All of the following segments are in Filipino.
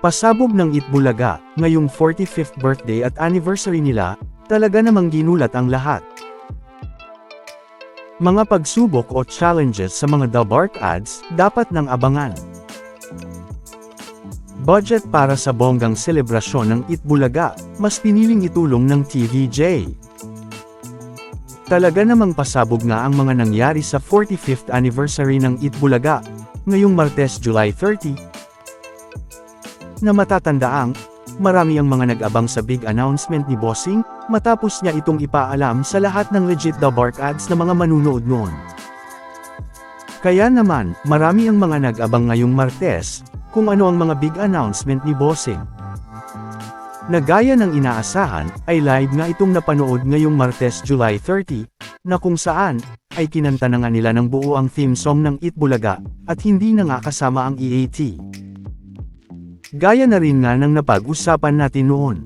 Pasabog ng Itbulaga, ngayong 45th birthday at anniversary nila, talaga namang ginulat ang lahat. Mga pagsubok o challenges sa mga The Bark ads, dapat nang abangan. Budget para sa bonggang selebrasyon ng Itbulaga, mas piniling itulong ng TVJ. Talaga namang pasabog nga ang mga nangyari sa 45th anniversary ng Itbulaga, ngayong Martes July 30, na matatandaang, marami ang mga nag-abang sa big announcement ni Bossing, matapos niya itong ipaalam sa lahat ng legit The Bark ads na mga manunood noon. Kaya naman, marami ang mga nag-abang ngayong Martes, kung ano ang mga big announcement ni Bossing. Na gaya ng inaasahan, ay live nga itong napanood ngayong Martes July 30, na kung saan, ay kinanta na nga nila ng buo ang theme song ng Itbulaga, at hindi na nga kasama ang EAT. Gaya na rin nga ng napag-usapan natin noon.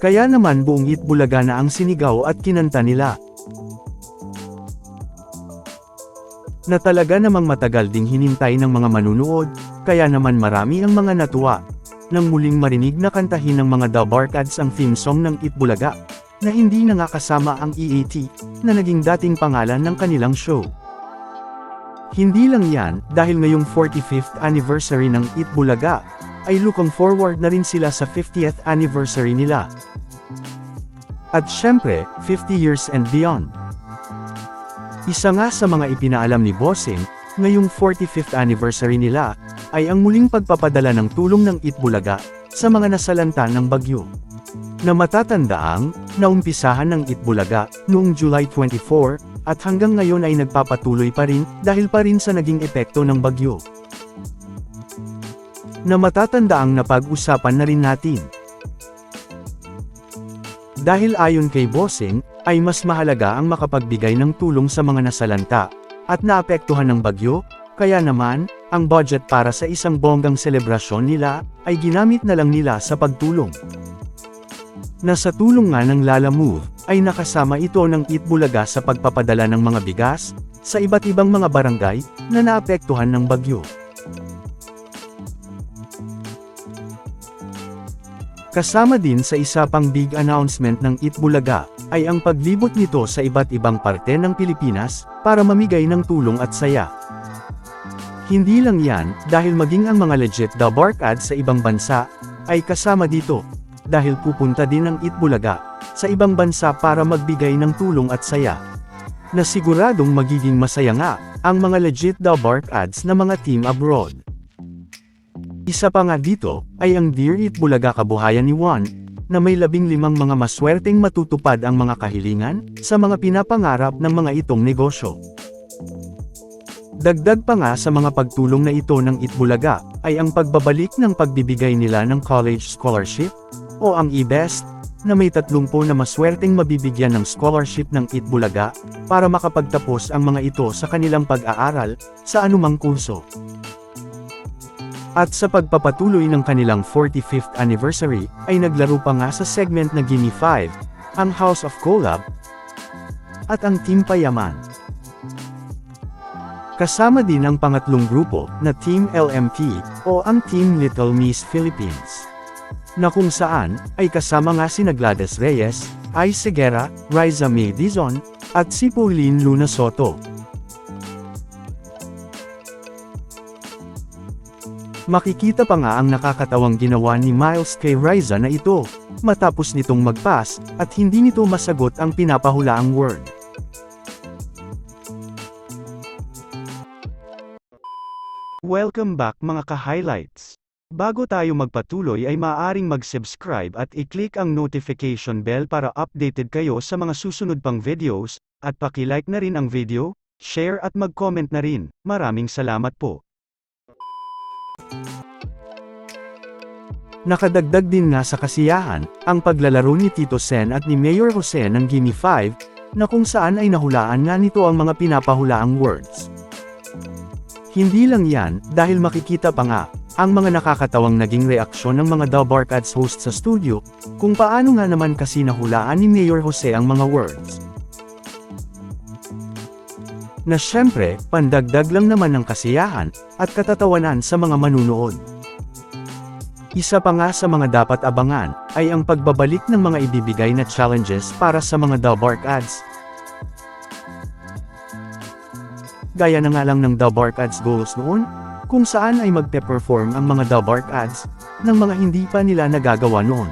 Kaya naman buong Itbulaga na ang sinigaw at kinanta nila. Na talaga namang matagal ding hinintay ng mga manunood, kaya naman marami ang mga natuwa. Nang muling marinig na kantahin ng mga The Barkads ang theme song ng Itbulaga, na hindi na nga kasama ang EAT, na naging dating pangalan ng kanilang show. Hindi lang yan, dahil ngayong 45th anniversary ng Itbulaga, ay looking forward na rin sila sa 50th anniversary nila. At syempre, 50 years and beyond. Isa nga sa mga ipinaalam ni Bossing, ngayong 45th anniversary nila, ay ang muling pagpapadala ng tulong ng Itbulaga, sa mga nasalanta ng bagyo. Na matatandaang, naumpisahan ng Itbulaga, noong July 24, at hanggang ngayon ay nagpapatuloy pa rin, dahil pa rin sa naging epekto ng bagyo. Na matatandaang napag-usapan na rin natin. Dahil ayon kay Bossing, ay mas mahalaga ang makapagbigay ng tulong sa mga nasalanta, at naapektuhan ng bagyo, kaya naman, ang budget para sa isang bonggang selebrasyon nila, ay ginamit na lang nila sa pagtulong. Nasa tulong nga ng Lala Move, ay nakasama ito ng Itbulaga sa pagpapadala ng mga bigas, sa iba't ibang mga barangay, na naapektuhan ng bagyo. Kasama din sa isa pang big announcement ng Itbulaga, ay ang paglibot nito sa iba't ibang parte ng Pilipinas, para mamigay ng tulong at saya. Hindi lang yan, dahil maging ang mga legit The Bark ads sa ibang bansa, ay kasama dito, dahil pupunta din ang Itbulaga, sa ibang bansa para magbigay ng tulong at saya. Na siguradong magiging masaya nga, ang mga legit The Bark ads na mga team abroad. Isa pa nga dito, ay ang Dear Itbulaga kabuhayan ni Juan, na may labing limang mga maswerteng matutupad ang mga kahilingan, sa mga pinapangarap ng mga itong negosyo. Dagdag pa nga sa mga pagtulong na ito ng Itbulaga, ay ang pagbabalik ng pagbibigay nila ng college scholarship, o ang e-best, na may 30 na maswerteng mabibigyan ng scholarship ng Itbulaga, para makapagtapos ang mga ito sa kanilang pag-aaral, sa anumang kurso. At sa pagpapatuloy ng kanilang 45th anniversary, ay naglaro pa nga sa segment na Gimme 5, ang House of Collab, at ang Team Payaman. Kasama din ang pangatlong grupo, na Team LMP, o ang Team Little Miss Philippines. Na kung saan, ay kasama nga si Gladys Reyes, Ai Segura, Riza May Dizon, at si Pauline Luna Soto. Makikita pa nga ang nakakatawang ginawa ni Miles kay Riza na ito, matapos nitong mag-pass, at hindi nito masagot ang pinapahulaang word. Welcome back mga ka-highlights. Bago tayo magpatuloy ay maaaring mag-subscribe at i-click ang notification bell para updated kayo sa mga susunod pang videos, at paki-like na rin ang video, share at mag-comment na rin. Maraming salamat po. Nakadagdag din nga sa kasiyahan, ang paglalaro ni Tito Sen at ni Mayor Jose ng Gimme 5, na kung saan ay nahulaan nga nito ang mga pinapahulaang words. Hindi lang yan, dahil makikita pa nga, ang mga nakakatawang naging reaksyon ng mga The Barkads host sa studio, kung paano nga naman kasi nahulaan ni Mayor Jose ang mga words. Na syempre, pandagdag lang naman ng kasiyahan, at katatawanan sa mga manunood. Isa pa nga sa mga dapat abangan, ay ang pagbabalik ng mga ibibigay na challenges para sa mga Dalbark ads. Gaya na nga lang ng Dalbark ads goals noon, kung saan ay magpe-perform ang mga Dalbark ads, ng mga hindi pa nila nagagawa noon.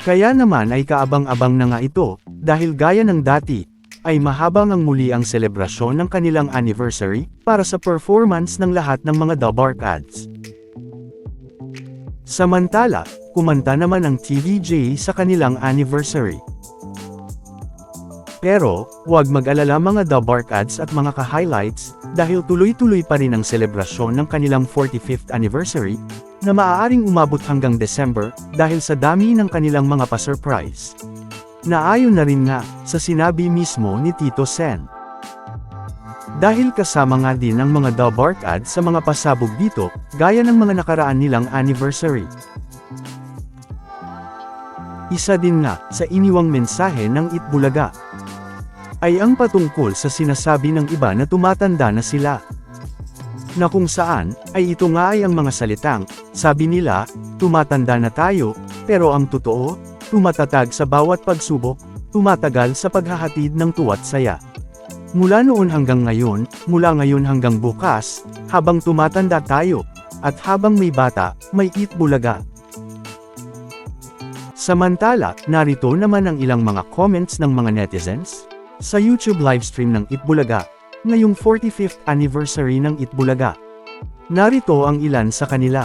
Kaya naman ay kaabang-abang na nga ito, dahil gaya ng dati, ay mahabang ang muli ang selebrasyon ng kanilang anniversary, para sa performance ng lahat ng mga Dalbark ads. Samantala, kumanta naman ang TVJ sa kanilang anniversary. Pero, huwag mag-alala mga Dalbark ads at mga ka-highlights, dahil tuloy-tuloy pa rin ang selebrasyon ng kanilang 45th anniversary, na maaaring umabot hanggang December, dahil sa dami ng kanilang mga pa-surprise. Naayon na rin nga, sa sinabi mismo ni Tito Sen. Dahil kasama nga din ang mga Dalbark ads sa mga pasabog dito, gaya ng mga nakaraan nilang anniversary. Isa din nga, sa iniwang mensahe ng Itbulaga, ay ang patungkol sa sinasabi ng iba na tumatanda na sila. Na kung saan, ay ito nga ay ang mga salitang, sabi nila, tumatanda na tayo, pero ang totoo, tumatatag sa bawat pagsubok, tumatagal sa paghahatid ng tuwat saya. Mula noon hanggang ngayon, mula ngayon hanggang bukas, habang tumatanda tayo, at habang may bata, may itbulaga. Samantala, narito naman ang ilang mga comments ng mga netizens, sa YouTube livestream ng Itbulaga, ngayong 45th anniversary ng Itbulaga. Narito ang ilan sa kanila.